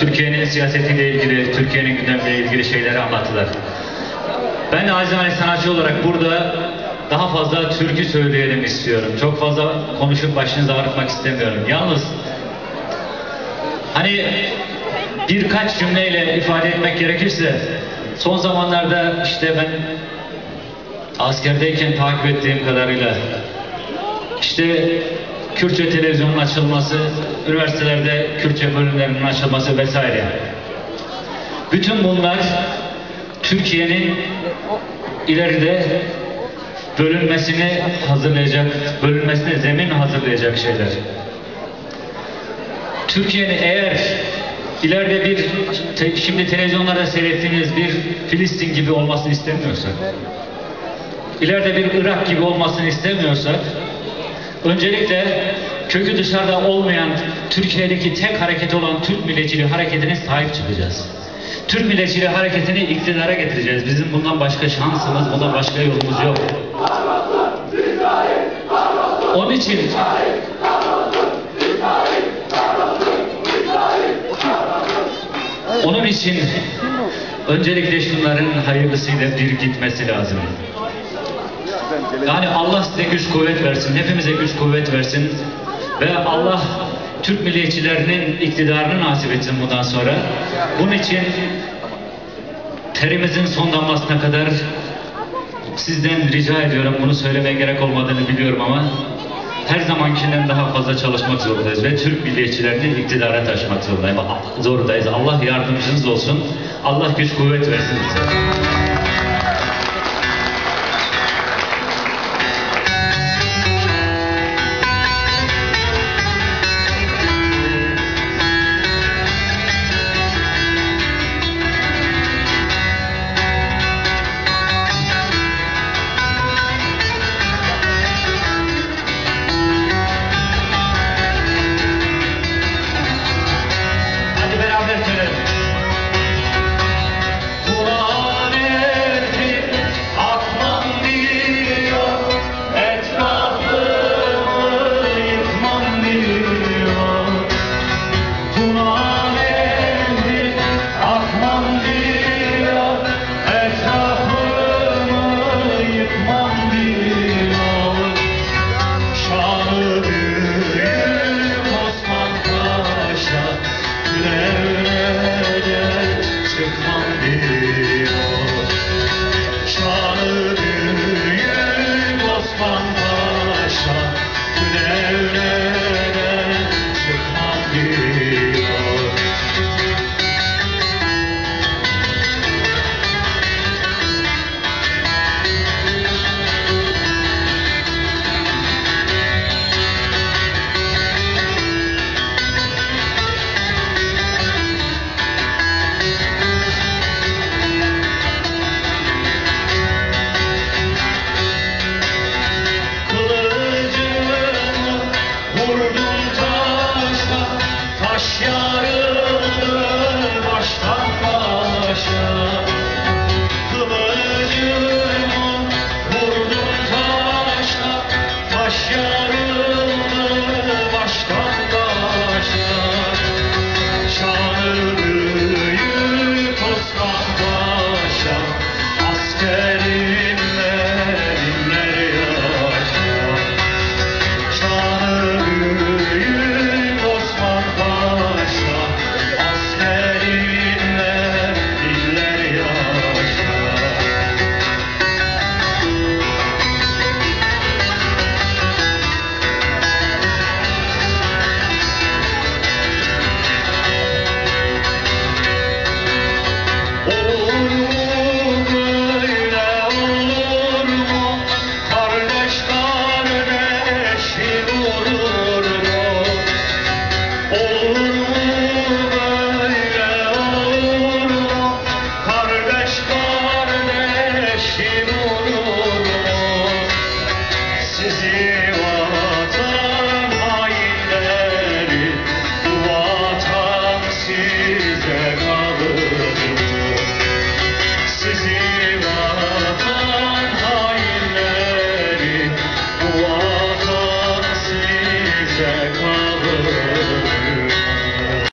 Türkiye'nin siyasetiyle ilgili, Türkiye'nin gündemiyle ilgili şeyleri anlattılar. Ben acizane sanatçı olarak burada daha fazla türkü söyleyelim istiyorum. Çok fazla konuşup başınızı ağrıtmak istemiyorum. Yalnız hani birkaç cümleyle ifade etmek gerekirse son zamanlarda işte ben askerdeyken takip ettiğim kadarıyla işte Kürtçe televizyonun açılması, üniversitelerde Kürtçe bölümlerinin açılması vesaire. Bütün bunlar Türkiye'nin ileride bölünmesini hazırlayacak, bölünmesine zemin hazırlayacak şeyler. Türkiye'nin eğer ileride bir te- şimdi televizyonlarda seyrettiğiniz bir Filistin gibi olmasını istemiyorsak, ileride bir Irak gibi olmasını istemiyorsak, öncelikle kökü dışarıda olmayan Türkiye'deki tek hareket olan Türk milliyetçiliği hareketine sahip çıkacağız. Türk milliyetçiliği hareketini iktidara getireceğiz. Bizim bundan başka şansımız, bundan başka yolumuz yok. Onun için onun için öncelikle şunların hayırlısıyla bir gitmesi lazım. Yani Allah size güç kuvvet versin, hepimize güç kuvvet versin ve Allah Türk milliyetçilerinin iktidarını nasip etsin bundan sonra. Bunun için terimizin son damlasına kadar sizden rica ediyorum, bunu söylemeye gerek olmadığını biliyorum ama her zamankinden daha fazla çalışmak zorundayız ve Türk milliyetçilerini iktidara taşımak zorundayız. zorundayız. Allah yardımcınız olsun. Allah güç kuvvet versin bize. Zor bir taşla taş yağ